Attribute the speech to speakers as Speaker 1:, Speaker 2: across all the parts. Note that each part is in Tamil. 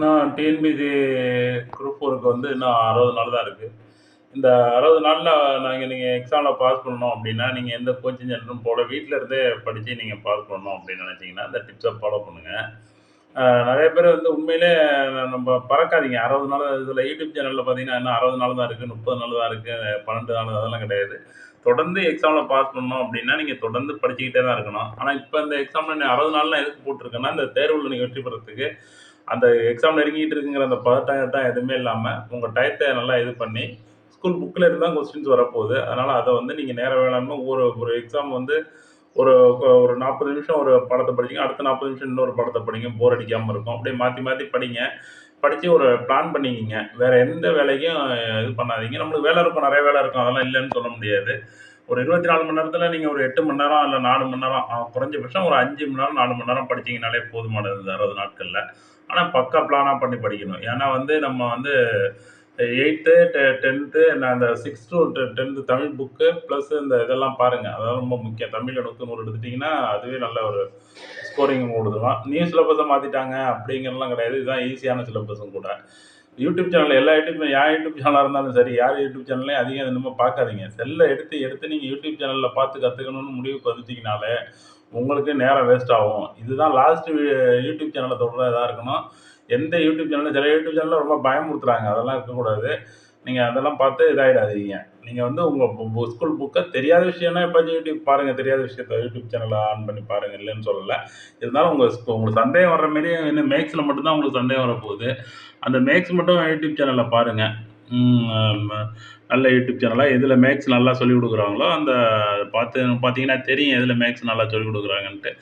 Speaker 1: நான் டிஎன்பிசி குரூப் ஃபோருக்கு வந்து இன்னும் அறுபது நாள் தான் இருக்குது இந்த அறுபது நாளில் நாங்கள் நீங்கள் எக்ஸாமில் பாஸ் பண்ணணும் அப்படின்னா நீங்கள் எந்த கோச்சிங் சென்டரும் போல வீட்டில் இருந்தே படித்து நீங்கள் பாஸ் பண்ணணும் அப்படின்னு நினச்சிங்கன்னா இந்த டிப்ஸை ஃபாலோ பண்ணுங்கள் நிறைய பேர் வந்து உண்மையிலே நம்ம பறக்காதீங்க. அறுபது நாள் இதில் யூடியூப் சேனலில் பார்த்தீங்கன்னா இன்னும் அறுபது நாள் தான் இருக்குது முப்பது நாள் தான் இருக்குது பன்னெண்டு நாள் அதெல்லாம் கிடையாது. தொடர்ந்து எக்ஸாமில் பாஸ் பண்ணணும் அப்படின்னா நீங்கள் தொடர்ந்து படிச்சுக்கிட்டே தான் இருக்கணும். ஆனால் இப்போ இந்த எக்ஸாமில் அறுபது நாள்லாம் எதுக்கு போட்டிருக்கேன்னா இந்த தேர்வில் நீங்கள் வெற்றி பெறத்துக்கு அந்த எக்ஸாம் நெருங்கிட்டு இருக்குங்கிற அந்த பதட்டம் எதுவுமே இல்லாமல் உங்கள் டயத்தை நல்லா இது பண்ணி ஸ்கூல் புக்கில் இருந்தால் கொஸ்டின்ஸ் வரப்போகுது. அதனால் அதை வந்து நீங்கள் நேர வேளாண்மை ஒரு ஒரு எக்ஸாம் வந்து ஒரு ஒரு நாற்பது நிமிஷம் ஒரு படத்தை படிச்சிங்க அடுத்த நாற்பது நிமிஷம் இன்னொரு படத்தை படிங்க போர் அடிக்காமல் இருக்கும். அப்படியே மாற்றி மாற்றி படிங்க. படித்து ஒரு பிளான் பண்ணிக்கிங்க. வேறு எந்த வேலைக்கும் இது பண்ணாதீங்க. நம்மளுக்கு வேலை இருக்கும் நிறைய வேலை இருக்கும். அதெல்லாம் இல்லைன்னு சொல்ல முடியாது. ஒரு இருபத்தி நாலு மணி நேரத்தில் நீங்கள் ஒரு எட்டு மணி நேரம் இல்லை நாலு மணி நேரம் குறைஞ்சபட்சம் ஒரு அஞ்சு மணி நேரம் நாலு மணி நேரம் படிச்சிங்கனாலே போதுமானது அறுபது நாட்களில். ஆனால் பக்கா பிளானாக பண்ணி படிக்கணும். ஏன்னா வந்து நம்ம வந்து எயித்து டெ டென்த்து நான் அந்த six to tenth Tamil book plus இந்த இதெல்லாம் பாருங்கள் அதெல்லாம் ரொம்ப முக்கியம். தமிழில் நூற்று நூறு எடுத்துட்டிங்கன்னா அதுவே நல்ல ஒரு ஸ்கோரிங் கொடுத்துருவான் நியூ சிலபஸை மாற்றிட்டாங்க அப்படிங்கிறலாம் கிடையாது. இதுதான் ஈஸியான சிலபஸும் கூட. யூடியூப் சேனல் எல்லா யூடியூப் யார் யூடியூப் சேனலாக இருந்தாலும் சரி யார் யூடியூப் சேனல்லையும் அதிகம் இன்னமும் பார்க்காதீங்க. செல்லை எடுத்து எடுத்து நீங்கள் யூடியூப் சேனலில் பார்த்து கற்றுக்கணும்னு முடிவுக்கு வந்துட்டிங்கனாலே உங்களுக்கு நேரம் வேஸ்ட் ஆகும். இதுதான் லாஸ்ட் யூடியூப் சேனலை தொடர்ந்து இதாக இருக்கணும். எந்த யூடியூப் சேனலும் சில யூடியூப் சேனலில் ரொம்ப பயமுறுத்துறாங்க. அதெல்லாம் இருக்கக்கூடாது. நீங்கள் அதெல்லாம் பார்த்து இதாகிடாதீங்க நீங்கள் வந்து உங்கள் ஸ்கூல் புக்கை தெரியாத விஷயம்னா இப்போ யூடியூப் பாருங்கள் தெரியாத விஷயத்த யூடியூப் சேனலை ஆன் பண்ணி பாருங்கள் இல்லைன்னு சொல்லலை. இருந்தாலும் உங்கள் உங்களுக்கு சந்தேகம் வர்ற மாரி இன்னும் மேக்ஸில் மட்டும்தான் உங்களுக்கு சந்தேகம் வரப்போகுது. அந்த மேக்ஸ் மட்டும் யூடியூப் சேனலில் பாருங்கள் நல்ல யூடியூப் சேனலாக எதில் மேக்ஸ் நல்லா சொல்லிக் கொடுக்குறாங்களோ அந்த பார்த்து பார்த்தீங்கன்னா தெரியும் எதில் மேக்ஸ் நல்லா சொல்லிக் கொடுக்குறாங்கன்ட்டு.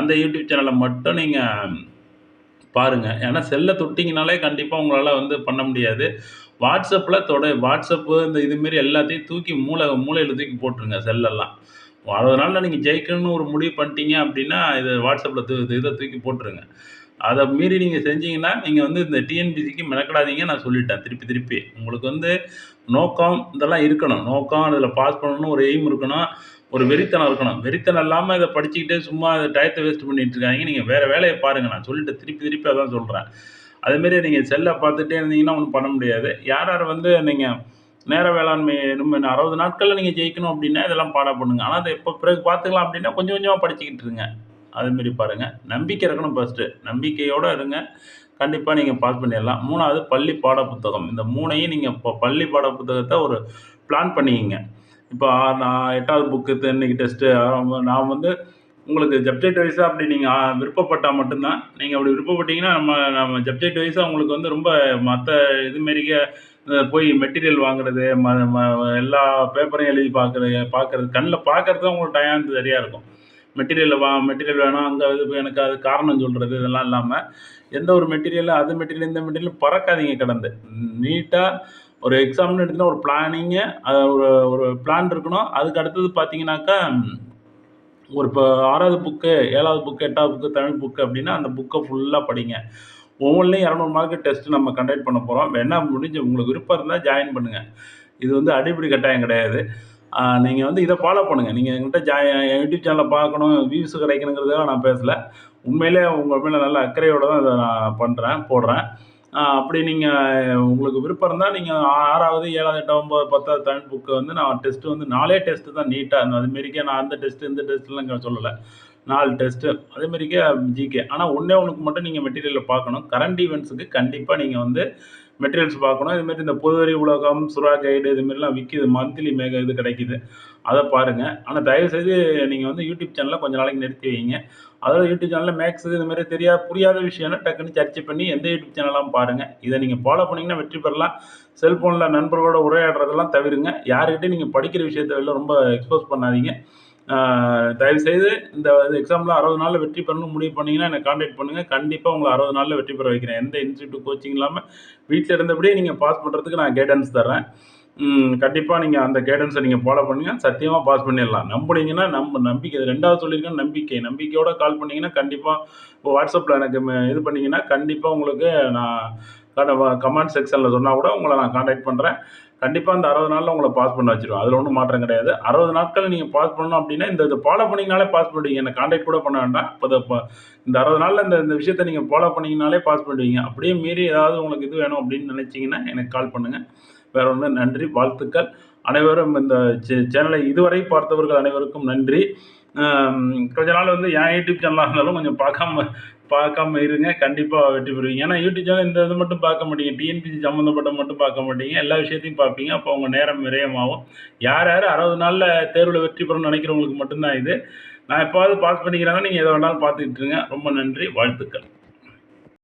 Speaker 1: அந்த யூடியூப் சேனலை மட்டும் நீங்கள் பாருங்கள் ஏன்னா செல்லை தொட்டிங்கனாலே கண்டிப்பாக உங்களால் வந்து பண்ண முடியாது. வாட்ஸ்அப்பில் தொட வாட்ஸ்அப்பு இந்த இதுமாரி எல்லாத்தையும் தூக்கி மூளை மூளையில் தூக்கி போட்டுருங்க செல்லெல்லாம் அறுபது நாளில் நீங்கள் ஜெயிக்கணும்னு ஒரு முடிவு பண்ணிட்டீங்க அப்படின்னா இது வாட்ஸ்அப்பில் தூ இதை தூக்கி போட்டுருங்க. அதை மீறி நீங்கள் செஞ்சீங்கன்னா நீங்கள் வந்து இந்த டிஎன்பிசிக்கு மெனக்கடாதீங்க நான் சொல்லிட்டேன். திருப்பி திருப்பி. உங்களுக்கு வந்து நோக்கம் இதெல்லாம் இருக்கணும். நோக்கம் அதில் பாஸ் பண்ணணும்னு ஒரு எய்ம் இருக்கணும். ஒரு வெறித்தனம் இருக்கணும். வெறித்தனம் இல்லாமல் இதை படிச்சுக்கிட்டே சும்மா இதை டயத்தை வேஸ்ட் பண்ணிட்டு இருக்காங்க நீங்கள் வேறு வேலையை பாருங்கள் நான் சொல்லிட்டு திருப்பி திருப்பி அதான் சொல்கிறேன் அதேமாரி நீங்கள் செல்லை பார்த்துட்டே இருந்தீங்கன்னா ஒன்றும் பண்ண முடியாது. யார் யார் வந்து நீங்கள் நேர வேளாண்மை என்ன அறுபது நாட்களில் நீங்கள் ஜெயிக்கணும் அப்படின்னா இதெல்லாம் பாடம் பண்ணுங்கள் ஆனால் அதை எப்போ பிறகு பார்த்துக்கலாம் அப்படின்னா கொஞ்சம் கொஞ்சமாக படிச்சுக்கிட்டு இருங்க. அதுமாரி பாருங்கள் நம்பிக்கை இருக்கணும் ஃபஸ்ட்டு நம்பிக்கையோடு இருங்க. கண்டிப்பாக நீங்கள் பாஸ் பண்ணிடலாம். மூணாவது பள்ளி பாட புத்தகம் இந்த மூணையும் நீங்கள் இப்போ பள்ளி பாட புத்தகத்தை ஒரு பிளான் பண்ணிக்கிங்க. இப்போ நான் எட்டாவது புக்கு இன்னைக்கு டெஸ்ட்டு நான் வந்து உங்களுக்கு ஜப்ஜெக்ட் வைஸாக அப்படி நீங்கள் விருப்பப்பட்டால் மட்டும்தான். நீங்கள் அப்படி விருப்பப்பட்டீங்கன்னா நம்ம நம்ம ஜப்ஜெக்ட் வைஸாக உங்களுக்கு வந்து ரொம்ப மற்ற இதுமாரிக்க போய் மெட்டீரியல் வாங்குறது ம ம எல்லா பேப்பரையும் எழுதி பார்க்குறது பார்க்குறது கண்ணில் பார்க்குறது தான் உங்களுக்கு டயம் சரியாக இருக்கும். மெட்டீரியலில் வா மெட்டீரியல் வேணும் அங்கே இது எனக்கு அது காரணம் சொல்கிறது இதெல்லாம் இல்லாமல் எந்த ஒரு மெட்டீரியலும் அது மெட்டீரியல் இந்த மெட்டீரியல் பறக்காதீங்க கடந்து. நீட்டாக ஒரு எக்ஸாம்னு எடுத்தீங்கன்னா ஒரு பிளானிங்கு ஒரு ஒரு பிளான் இருக்கணும். அதுக்கு அடுத்தது பார்த்தீங்கன்னாக்கா ஒரு இப்போ ஆறாவது புக்கு ஏழாவது புக்கு எட்டாவது புக்கு தமிழ் புக்கு அப்படின்னா அந்த புக்கை ஃபுல்லாக படிங்க. ஒவ்வொன்றிலையும் இரநூறு மார்க்கு டெஸ்ட்டு நம்ம கண்டக்ட் பண்ண போகிறோம் வேணால் முடிஞ்சு உங்களுக்கு விருப்பம் இருந்தால் ஜாயின் பண்ணுங்கள் இது வந்து அடிப்படை கட்டாயம் கிடையாது. நீங்கள் வந்து இதை ஃபாலோ பண்ணுங்கள் நீங்கள் எங்கிட்ட ஜாய் யூடியூப் சேனலில் பார்க்கணும் வியூஸ் கிடைக்கணுங்கிறதுக்காக நான் பேசலை. உண்மையிலே உங்கள் மேலே நல்ல அக்கறையோடு தான் இதை நான் பண்ணுறேன் போடுறேன். அப்படி நீங்கள் உங்களுக்கு விருப்பம் இருந்தால் நீங்கள் ஆறாவது ஏழாவது எட்டாவது ஒம்பது பத்தாவது தமிழ் புக்கு வந்து நான் டெஸ்ட்டு வந்து நாலே டெஸ்ட்டு தான் நீட்டாக அதுமாரிக்கே நான் அந்த டெஸ்ட்டு இந்த டெஸ்ட்லாம் இங்கே சொல்லலை. நாலு டெஸ்ட்டு அதேமாரிக்கே ஜிகே ஆனால் ஒன்றே ஒன்றுக்கு மட்டும் நீங்கள் மெட்டீரியலை பார்க்கணும். கரண்ட் ஈவெண்ட்ஸுக்கு கண்டிப்பாக நீங்கள் வந்து மெட்டீரியல்ஸ் பார்க்கணும். இதுமாரி இந்த புதுவரி உலகம் சுறா கைடு இதுமாரிலாம் விற்கிது மந்த்லி மேக இது கிடைக்கிது. அதை பாருங்கள் ஆனால் தயவுசெய்து நீங்கள் வந்து யூடியூப் சேனலில் கொஞ்சம் நாளைக்கு நிறுத்தி வைங்க. அதாவது யூடியூப் சேனலில் மேக்ஸ் இது மாதிரி தெரியாத புரியாத விஷயம்னா டக்குன்னு சர்ச் பண்ணி எந்த யூடியூப் சேனலாம் பாருங்கள் இதை நீங்கள் ஃபாலோ பண்ணிங்கன்னா வெற்றி பெறலாம். செல்ஃபோனில் நண்பர்களோட உரையாடுறதெல்லாம் தவிருங்க. யார்கிட்டையும் நீங்கள் படிக்கிற விஷயத்த வெளில ரொம்ப எக்ஸ்போஸ் பண்ணாதீங்க. தயவுசெய்து இந்த எக்ஸாமில் அறுபது நாளில் வெற்றி பெறணும்னு முடிவு பண்ணிங்கன்னா என்னை காண்டாக்ட் பண்ணுங்கள் கண்டிப்பாக உங்களை அறுபது நாளில் வெற்றி பெற வைக்கிறேன். எந்த இன்ஸ்டியூட் கோச்சிங் இல்லாமல் வீட்டில் இருந்தபடியே நீங்கள் பாஸ் பண்ணுறதுக்கு நான் கைடன்ஸ் தரேன் கண்டிப்பாக நீங்கள் அந்த கைடன்ஸை நீங்கள் ஃபாலோ பண்ணுங்கள் சத்தியமாக பாஸ் பண்ணிடலாம். நம்புனீங்கன்னா நம்ப நம்பிக்கை. ரெண்டாவது சொல்லியிருக்கேன் நம்பிக்கை. நம்பிக்கையோடு கால் பண்ணிங்கன்னா கண்டிப்பாக இப்போ வாட்ஸ்அப்பில் எனக்கு இது பண்ணிங்கன்னா கண்டிப்பாக உங்களுக்கு நான் கமெண்ட் செக்ஷனில் சொன்னால் கூட உங்களை நான் காண்டாக்ட் பண்ணுறேன் கண்டிப்பாக அந்த அறுபது நாளில் உங்களை பாஸ் பண்ண வச்சிருவோம் அதில் ஒன்றும் மாற்றம் கிடையாது. அறுபது நாட்கள் நீங்கள் பாஸ் பண்ணணும் அப்படின்னா இந்த இதை ஃபாலோ பண்ணிங்கனாலே பாஸ் பண்ணுவீங்க என்னை காண்டாக்ட் கூட பண்ண வேண்டாம். இப்போ இந்த அறுபது நாளில் இந்த இந்த விஷயத்தை நீங்கள் ஃபாலோ பண்ணிங்கனாலே பாஸ் பண்ணுவீங்க அப்படியே மீறி ஏதாவது உங்களுக்கு இது வேணும் அப்படின்னு நினச்சிங்கன்னா எனக்கு கால் பண்ணுங்கள் வேற ஒன்று நன்றி. வாழ்த்துக்கள். அனைவரும் இந்த சே- சேனலை இதுவரை பார்த்தவர்கள் அனைவருக்கும் நன்றி. கொஞ்ச நாள் வந்து என் யூடியூப் சேனலாக இருந்தாலும் கொஞ்சம் பார்க்காம பார்க்காம இருங்க கண்டிப்பாக வெற்றி பெறுவீங்க. ஏன்னா யூடியூப் சேனல் இந்த இது மட்டும் பார்க்க மாட்டீங்க. டிஎன்பிசி சம்மந்தப்பட்ட மட்டும் பார்க்க மாட்டீங்க. எல்லா விஷயத்தையும் பார்ப்பீங்க. அப்போ உங்கள் நேரம் விரயமாகும். யார் யார் அறுபது நாளில் தேர்வில் வெற்றி பெறணும்னு நினைக்கிறவங்களுக்கு மட்டும்தான் இது. நான் எப்போவது பாஸ் பண்ணிக்கிறாங்க நீங்கள் எதை வேணாலும் பார்த்துக்கிட்டு இருங்க. ரொம்ப நன்றி. வாழ்த்துக்கள்.